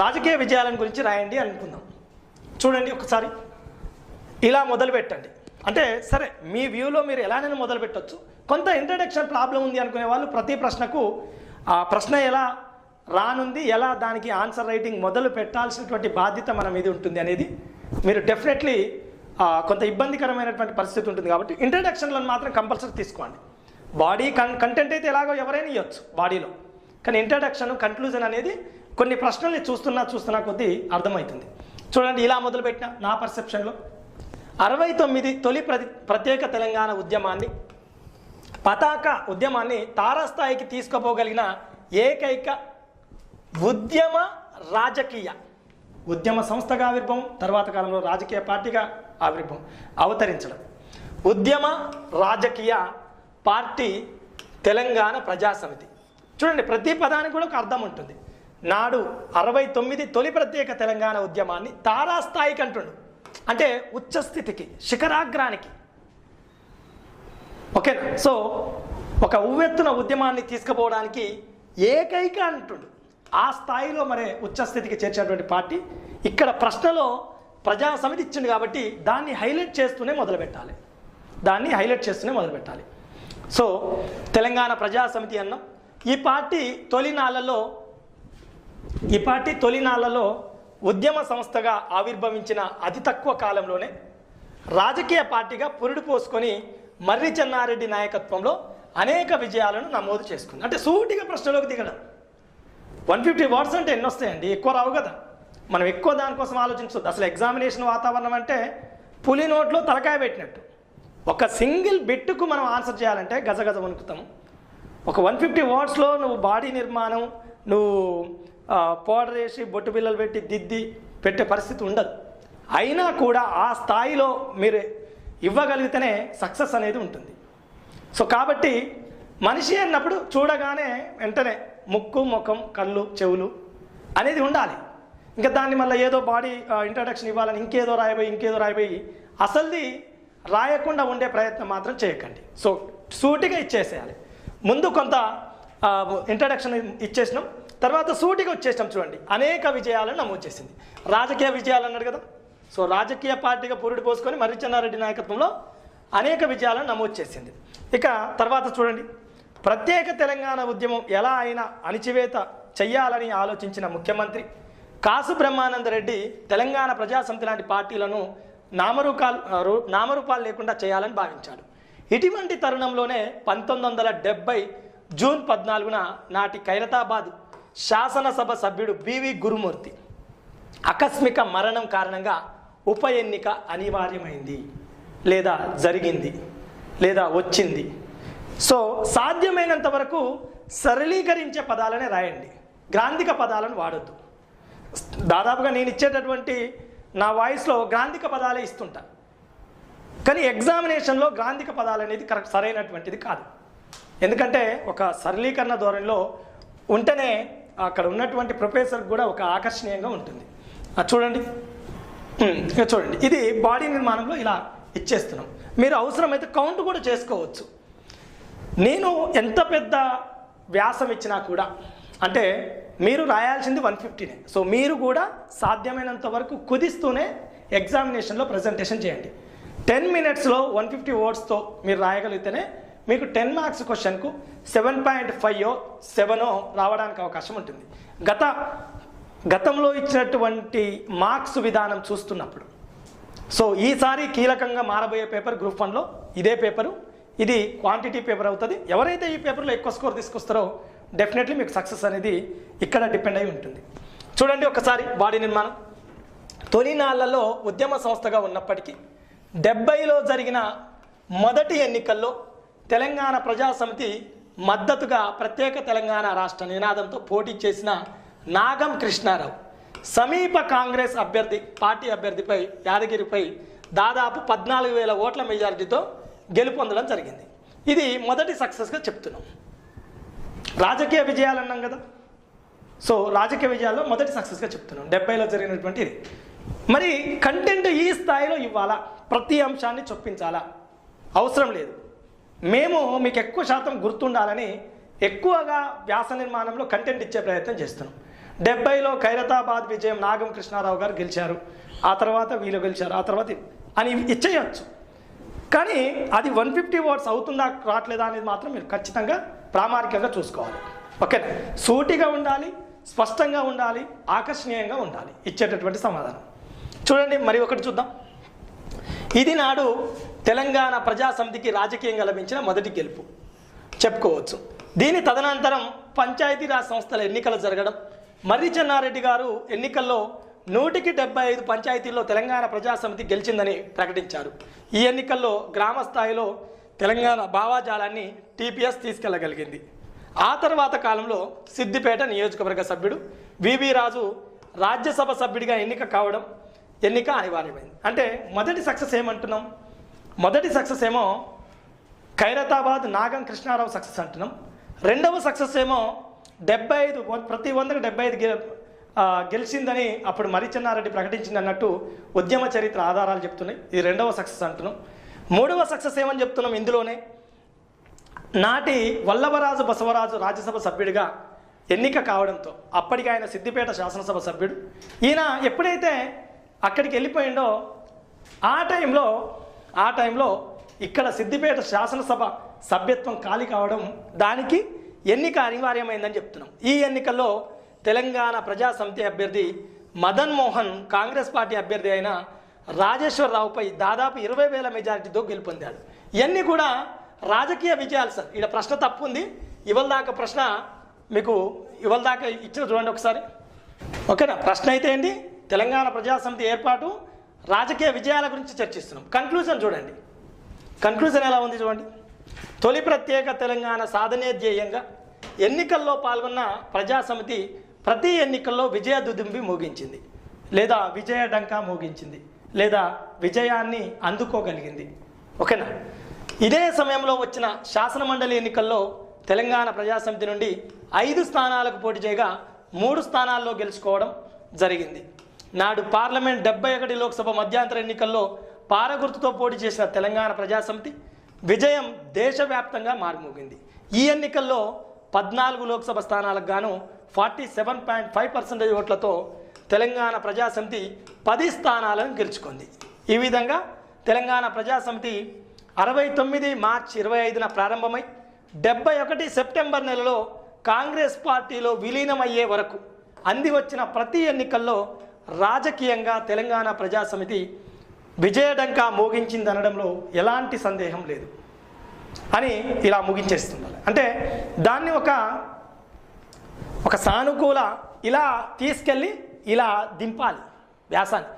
రాజకీయ విజయాల గురించి రాయండి అనుకుందాం. చూడండి ఒకసారి. ఇలా మొదలు పెట్టండి అంటే సరే మీ వ్యూలో మీరు ఎలానైనా మొదలు పెట్టవచ్చు కొంత ఇంట్రడక్షన్ ప్రాబ్లం ఉంది అనుకునే వాళ్ళు ప్రతి ప్రశ్నకు ఆ ప్రశ్న ఎలా రానుంది ఎలా దానికి ఆన్సర్ రైటింగ్ మొదలు పెట్టాల్సినటువంటి బాధ్యత మన మీద ఉంటుంది అనేది మీరు డెఫినెట్లీ కొంత ఇబ్బందికరమైనటువంటి పరిస్థితి ఉంటుంది కాబట్టి ఇంట్రడక్షన్లను మాత్రం కంపల్సరీ తీసుకోండి. బాడీ కన్ కంటెంట్ అయితే ఎలాగో ఎవరైనా ఇవ్వచ్చు బాడీలో కానీ ఇంట్రడక్షన్ కన్క్లూజన్ అనేది కొన్ని ప్రశ్నల్ని చూస్తున్నా చూస్తున్నా కొద్దీ అర్థమవుతుంది. చూడండి ఇలా మొదలుపెట్టిన నా పర్సెప్షన్లో. అరవై తొమ్మిది తొలి ప్రతి ప్రత్యేక తెలంగాణ ఉద్యమాన్ని పతాక ఉద్యమాన్ని తారాస్థాయికి తీసుకుపోగలిగిన ఏకైక ఉద్యమ రాజకీయ ఉద్యమ సంస్థగా ఆవిర్భావం తర్వాత కాలంలో రాజకీయ పార్టీగా ఆవిర్భావం అవతరించడం. ఉద్యమ రాజకీయ పార్టీ తెలంగాణ ప్రజాసమితి. చూడండి ప్రతి పదానికి కూడా ఒక అర్థం ఉంటుంది. నాడు అరవై తొమ్మిది తొలి ప్రత్యేక తెలంగాణ ఉద్యమాన్ని తారాస్థాయికి అంటుండు అంటే ఉచ్చస్థితికి శిఖరాగ్రానికి. ఓకేనా? సో ఒక ఉవ్వెత్తున ఉద్యమాన్ని తీసుకుపోవడానికి ఏకైక అంటుండు. ఆ స్థాయిలో మరి ఉచ్చస్థితికి చేర్చినటువంటి పార్టీ ఇక్కడ ప్రశ్నలో ప్రజా సమితి ఇచ్చింది కాబట్టి దాన్ని హైలైట్ చేస్తూనే మొదలుపెట్టాలి. దాన్ని హైలైట్ చేస్తూనే మొదలుపెట్టాలి. సో తెలంగాణ ప్రజా సమితి అన్నాం. ఈ పార్టీ తొలినాళ్ళలో ఈ పార్టీ తొలినాళ్ళలో ఉద్యమ సంస్థగా ఆవిర్భవించిన అతి తక్కువ కాలంలోనే రాజకీయ పార్టీగా పురుడు పోసుకొని మర్రి చెన్నారెడ్డి నాయకత్వంలో అనేక విజయాలను నమోదు చేసుకుంది. అంటే సూటిగా ప్రశ్నలోకి దిగడం. వన్ ఫిఫ్టీ వర్డ్స్ అంటే ఎన్ని వస్తాయండి? ఎక్కువ రావు కదా. మనం ఎక్కువ దానికోసం ఆలోచించు అసలు ఎగ్జామినేషన్ వాతావరణం అంటే పులి నోట్లో తలకాయ పెట్టినట్టు. ఒక సింగిల్ బిట్టుకు మనం ఆన్సర్ చేయాలంటే గజగజ వణుకుతాం. ఒక వన్ ఫిఫ్టీ వర్డ్స్లో నువ్వు బాడీ నిర్మాణం నువ్వు పౌడర్ వేసి బొట్టు బిల్లలు పెట్టి దిద్ది పెట్టే పరిస్థితి ఉండదు. అయినా కూడా ఆ స్థాయిలో మీరు ఇవ్వగలిగితేనే సక్సెస్ అనేది ఉంటుంది. సో కాబట్టి మనిషి అన్నప్పుడు చూడగానే వెంటనే ముక్కు ముఖం కళ్ళు చెవులు అనేది ఉండాలి. ఇంకా దాన్ని మళ్ళీ ఏదో బాడీ ఇంట్రడక్షన్ ఇవ్వాలని ఇంకేదో రాయబోయి ఇంకేదో రాయబోయి అసలుది రాయకుండా ఉండే ప్రయత్నం మాత్రం చేయకండి. సో సూటిగా ఇచ్చేసేయాలి. ముందు కొంత ఇంట్రడక్షన్ ఇచ్చేసినాం. తర్వాత సూటిగా వచ్చేసాం చూడండి. అనేక విజయాలను నమోదు చేసింది. రాజకీయ విజయాలు అన్నాడు కదా. సో రాజకీయ పార్టీగా పురుడు పోసుకొని మర్రిచన్నారెడ్డి నాయకత్వంలో అనేక విజయాలను నమోదు చేసింది. ఇక తర్వాత చూడండి. ప్రత్యేక తెలంగాణ ఉద్యమం ఎలా అయినా అణిచివేత చెయ్యాలని ఆలోచించిన ముఖ్యమంత్రి కాసు బ్రహ్మానంద రెడ్డి తెలంగాణ ప్రజాసమితి లాంటి పార్టీలను నామరూపాలు నామరూపాలు లేకుండా చేయాలని భావించాడు. ఇటువంటి తరుణంలోనే పంతొమ్మిది వందల డెబ్బై జూన్ పద్నాలుగున నాటి ఖైరతాబాద్ శాసనసభ సభ్యుడు బివి గురుమూర్తి. ఆకస్మిక మరణం కారణంగా ఉప ఎన్నిక అనివార్యమైంది లేదా జరిగింది లేదా వచ్చింది. సో సాధ్యమైనంత వరకు సరళీకరించే పదాలనే రాయండి. గ్రాంధిక పదాలను వాడద్దు. దాదాపుగా నేను ఇచ్చేటటువంటి నా వాయిస్లో గ్రాంధిక పదాలే ఇస్తుంటా. కానీ ఎగ్జామినేషన్లో గ్రాంధిక పదాలు అనేది కరెక్ట్ సరైనటువంటిది కాదు. ఎందుకంటే ఒక సరళీకరణ ధోరణిలో ఉంటేనే అక్కడ ఉన్నటువంటి ప్రొఫెసర్ కూడా ఒక ఆకర్షణీయంగా ఉంటుంది. చూడండి. చూడండి. ఇది బాడీ నిర్మాణంలో ఇలా ఇచ్చేస్తున్నాం. మీరు అవసరమైతే కౌంట్ కూడా చేసుకోవచ్చు. నేను ఎంత పెద్ద వ్యాసం ఇచ్చినా కూడా అంటే మీరు రాయాల్సింది వన్ ఫిఫ్టీనే. సో మీరు కూడా సాధ్యమైనంత వరకు కుదిస్తూనే ఎగ్జామినేషన్లో ప్రజెంటేషన్ చేయండి. టెన్ మినిట్స్లో వన్ ఫిఫ్టీ వర్డ్స్తో మీరు రాయగలిగితేనే మీకు టెన్ మార్క్స్ క్వశ్చన్కు సెవెన్ పాయింట్ ఫైవ్ సెవెనో రావడానికి అవకాశం ఉంటుంది. గత గతంలో ఇచ్చినటువంటి మార్క్స్ విధానం చూస్తున్నప్పుడు సో ఈసారి కీలకంగా మారబోయే పేపర్ గ్రూప్ వన్లో ఇదే పేపరు ఇది క్వాంటిటీ పేపర్ అవుతుంది. ఎవరైతే ఈ పేపర్లో ఎక్కువ స్కోర్ తీసుకొస్తారో డెఫినెట్లీ మీకు సక్సెస్ అనేది ఇక్కడ డిపెండ్ అయి ఉంటుంది. చూడండి ఒకసారి బాడీ నిర్మాణం. తొలినాళ్ళలో ఉద్యమ సంస్థగా ఉన్నప్పటికీ డెబ్బైలో జరిగిన మొదటి ఎన్నికల్లో తెలంగాణ ప్రజాసమితి మద్దతుగా ప్రత్యేక తెలంగాణ రాష్ట్ర నినాదంతో పోటీ చేసిన నాగం కృష్ణారావు. సమీప కాంగ్రెస్ అభ్యర్థి పార్టీ అభ్యర్థిపై యాదగిరిపై దాదాపు పద్నాలుగు వేల ఓట్ల మెజారిటీతో గెలుపొందడం జరిగింది. ఇది మొదటి సక్సెస్గా చెప్తున్నాం. రాజకీయ విజయాలు అన్నాం కదా. సో రాజకీయ విజయాల్లో మొదటి సక్సెస్గా చెప్తున్నాం. డెబ్బైలో జరిగినటువంటి ఇది. మరి కంటెంట్ ఈ స్థాయిలో ఇవ్వాలా? ప్రతి అంశాన్ని చొప్పించాలా? అవసరం లేదు. మేము మీకు ఎక్కువ శాతం గుర్తుండాలని ఎక్కువగా వ్యాస నిర్మాణంలో కంటెంట్ ఇచ్చే ప్రయత్నం చేస్తున్నాం. డెబ్బైలో ఖైరతాబాద్ విజయం నాగం కృష్ణారావు గారు గెలిచారు. ఆ తర్వాత వీళ్ళు గెలిచారు. ఆ తర్వాత అని ఇచ్చేయచ్చు. కానీ అది వన్ ఫిఫ్టీ ఓట్స్ అవుతుందా రావట్లేదా అనేది మాత్రం మీరు ఖచ్చితంగా ప్రామాణికంగా చూసుకోవాలి. ఓకే? సూటిగా ఉండాలి స్పష్టంగా ఉండాలి ఆకర్షణీయంగా ఉండాలి. ఇచ్చేటటువంటి సమాధానం. చూడండి మరి ఒకటి చూద్దాం. ఇది నాడు తెలంగాణ ప్రజాసమితికి రాజకీయంగా లభించిన మొదటి గెలుపు. చెప్పుకోవచ్చు. దీని తదనంతరం పంచాయతీరాజ్ సంస్థల ఎన్నికలు జరగడం మర్రి చెన్నారెడ్డి గారు ఎన్నికల్లో నూటికి డెబ్బై ఐదు పంచాయతీల్లో తెలంగాణ ప్రజాసమితి గెలిచిందని ప్రకటించారు. ఈ ఎన్నికల్లో గ్రామ స్థాయిలో తెలంగాణ భావాజాలాన్ని టీపీఎస్ తీసుకెళ్ళగలిగింది. ఆ తర్వాత కాలంలో సిద్దిపేట నియోజకవర్గ సభ్యుడు వివి రాజు రాజ్యసభ సభ్యుడిగా ఎన్నిక కావడం ఎన్నిక అనివార్యమైంది. అంటే మొదటి సక్సెస్ ఏమంటున్నాం? మొదటి సక్సెస్ ఏమో ఖైరతాబాద్ నాగం కృష్ణారావు సక్సెస్ అంటున్నాం. రెండవ సక్సెస్ ఏమో డెబ్బై ఐదు ప్రతి వందకు డెబ్బై ఐదు గెలిచిందని అప్పుడు మరిచెన్నారెడ్డి ప్రకటించింది అన్నట్టు ఉద్యమ చరిత్ర ఆధారాలు చెప్తున్నాయి. ఇది రెండవ సక్సెస్ అంటున్నాం. మూడవ సక్సెస్ ఏమని చెప్తున్నాం ఇందులోనే? నాటి వల్లభరాజు బసవరాజు రాజ్యసభ సభ్యుడిగా ఎన్నిక కావడంతో అప్పటికి ఆయన సిద్దిపేట శాసనసభ సభ్యుడు. ఈయన ఎప్పుడైతే అక్కడికి వెళ్ళిపోయిండో ఆ టైంలో ఆ టైంలో ఇక్కడ సిద్దిపేట శాసనసభ సభ్యత్వం ఖాళీ కావడం దానికి ఎన్నిక అనివార్యమైందని చెప్తున్నాం. ఈ ఎన్నికల్లో తెలంగాణ ప్రజాసమితి అభ్యర్థి మదన్ మోహన్ కాంగ్రెస్ పార్టీ అభ్యర్థి అయిన రాజేశ్వరరావుపై దాదాపు ఇరవై వేల మెజారిటీతో గెలుపొందాడు. ఇవన్నీ కూడా రాజకీయ విజయాలు సార్. ఇక్కడ ప్రశ్న తప్పు ఉంది ఇవాళ దాకా ప్రశ్న మీకు ఇవాళ దాకా ఇచ్చిన చూడండి ఒకసారి. ఓకేనా? ప్రశ్న అయితే ఏంటి? తెలంగాణ ప్రజాసమితి ఏర్పాటు రాజకీయ విజయాల గురించి చర్చిస్తున్నాం. కన్క్లూజన్ చూడండి. కన్క్లూజన్ ఎలా ఉంది చూడండి. తొలి ప్రత్యేక తెలంగాణ సాధనే ధ్యేయంగా ఎన్నికల్లో పాల్గొన్న ప్రజాసమితి ప్రతి ఎన్నికల్లో విజయ దుదుంబి మోగించింది. లేదా విజయ డంకా మోగించింది. లేదా విజయాన్ని అందుకోగలిగింది. ఓకేనా? ఇదే సమయంలో వచ్చిన శాసనమండలి ఎన్నికల్లో తెలంగాణ ప్రజాసమితి నుండి ఐదు స్థానాలకు పోటీ చేయగా మూడు స్థానాల్లో గెలుచుకోవడం జరిగింది. నాడు పార్లమెంట్ డెబ్బై ఒకటి లోక్సభ మధ్యాంతర ఎన్నికల్లో పారగుర్తుతో పోటీ చేసిన తెలంగాణ ప్రజాసమితి విజయం దేశవ్యాప్తంగా మారుమోగింది. ఈ ఎన్నికల్లో పద్నాలుగు లోక్సభ స్థానాలకు గాను forty seven point five percentage ఓట్లతో తెలంగాణ ప్రజాసమితి పది స్థానాలను గెలుచుకుంది. ఈ విధంగా తెలంగాణ ప్రజాసమితి అరవై తొమ్మిది మార్చి ఇరవై ఐదున ప్రారంభమై డెబ్బై ఒకటి సెప్టెంబర్ నెలలో కాంగ్రెస్ పార్టీలో విలీనమయ్యే వరకు అంది వచ్చిన ప్రతి ఎన్నికల్లో రాజకీయంగా తెలంగాణ ప్రజా సమితి విజయడంకా మోగించిందనడంలో ఎలాంటి సందేహం లేదు. అని ఇలా ముగించేస్తున్నారు. అంటే దాన్ని ఒక ఒక సానుకూల ఇలా తీసుకెళ్ళి ఇలా దింపాలి వ్యాసాన్ని.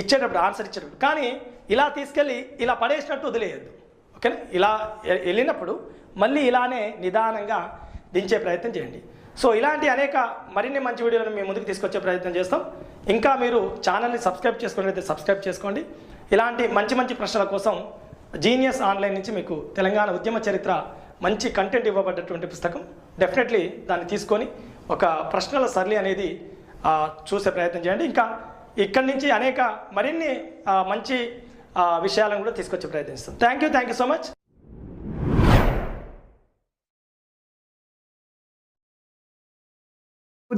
ఇచ్చేటప్పుడు ఆన్సర్ ఇచ్చేటప్పుడు. కానీ ఇలా తీసుకెళ్ళి ఇలా పడేసినట్టు వదిలేయద్దు. ఓకేనా? ఇలా వెళ్ళినప్పుడు మళ్ళీ ఇలానే నిదానంగా దించే ప్రయత్నం చేయండి. సో ఇలాంటి అనేక మరిన్ని మంచి వీడియోలను మేము ముందుకు తీసుకొచ్చే ప్రయత్నం చేస్తాం. ఇంకా మీరు ఛానల్ని సబ్స్క్రైబ్ చేసుకున్నట్లయితే సబ్స్క్రైబ్ చేసుకోండి. ఇలాంటి మంచి మంచి ప్రశ్నల కోసం జీనియస్ ఆన్లైన్ నుంచి మీకు తెలంగాణ ఉద్యమ చరిత్ర మంచి కంటెంట్ ఇవ్వబడ్డటువంటి పుస్తకం. డెఫినెట్లీ దాన్ని తీసుకొని ఒక ప్రశ్నల సరళి అనేది చూసే ప్రయత్నం చేయండి. ఇంకా ఇక్కడి నుంచి అనేక మరిన్ని మంచి విషయాలను కూడా తీసుకొచ్చే ప్రయత్నిస్తాం. Thank you thank you so much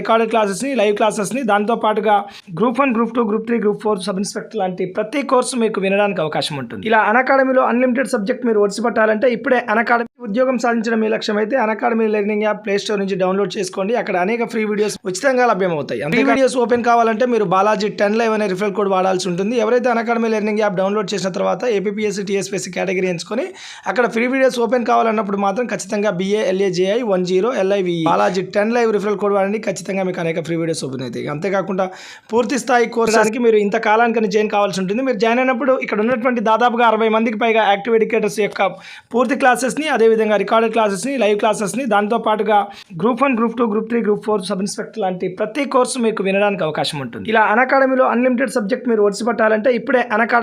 recorded క్లాసెస్ని live క్లాసెస్ని దాంతో పాటుగా group one group two group three group four sub inspector లాంటి ప్రతి కోర్సు మీకు వినడానికి అవకాశం ఉంటుంది. ఇలా అకాడమీలో అన్లిమిటెడ్ సబ్జెక్ట్ మీరు ఒడిసి పట్టాలంటే ఇప్పుడే అకాడమీ ఉద్యోగం సాధించడం మీ లక్ష్యం అయితే academy learning app play store నుంచి డౌన్లోడ్ చేసుకోండి. అక్కడ అనేక ఫ్రీ వీడియోస్ ఉచితంగా లభ్యమవుతాయి. ఫ్రీ వీడియోస్ ఓపెన్ కావాలంటే మీరు బాలాజీ టెన్ లైవ్ అనే రిఫరల్ కోడ్ వాడాల్సి ఉంటుంది. ఎవరైతే అకాడమీ లెర్నింగ్ యాప్ డౌన్లోడ్ చేసిన తర్వాత ఏపీఎస్సీ టీఎస్పీఎస్సీ కేటగిరీ ఎంచుకొని అక్కడ ఫ్రీ వీడియోస్ ఓపెన్ కావాలన్నప్పుడు మాత్రం ఖచ్చితంగా B A L A J I one zero L I V Balaji ten live referral code వాడండి. ఖచ్చితంగా మీకు అనేక ఫ్రీ వీడియోస్ ఓపెన్ అవుతాయి అంతేకాకుండా పూర్తి స్థాయి కోర్సానికి మీరు ఇంత కాలానికి జాయిన్ కావాల్సి ఉంటుంది. మీరు జాయిన్ అయినప్పుడు ఇక్కడ ఉన్నటువంటి దాదాపుగా అరవై మందికి పైగా యాక్టివ్ ఎడ్యుకేటర్స్ యొక్క పూర్తి క్లాసెస్ని అదేవిధంగా రికార్డెడ్ క్లాసెస్ని లైవ్ క్లాసెస్ని దాంతో పాటుగా group one group two group three group four sub inspector లాంటి ప్రతి కోర్సు మీకు వినడానికి అవకాశం ఉంటుంది. ఇలా అన్ అకాడమీలో అన్లిమిటెడ్ సబ్జెక్ట్ మీరు ఒడిసి పట్టాలంటే ఇప్పుడే అన్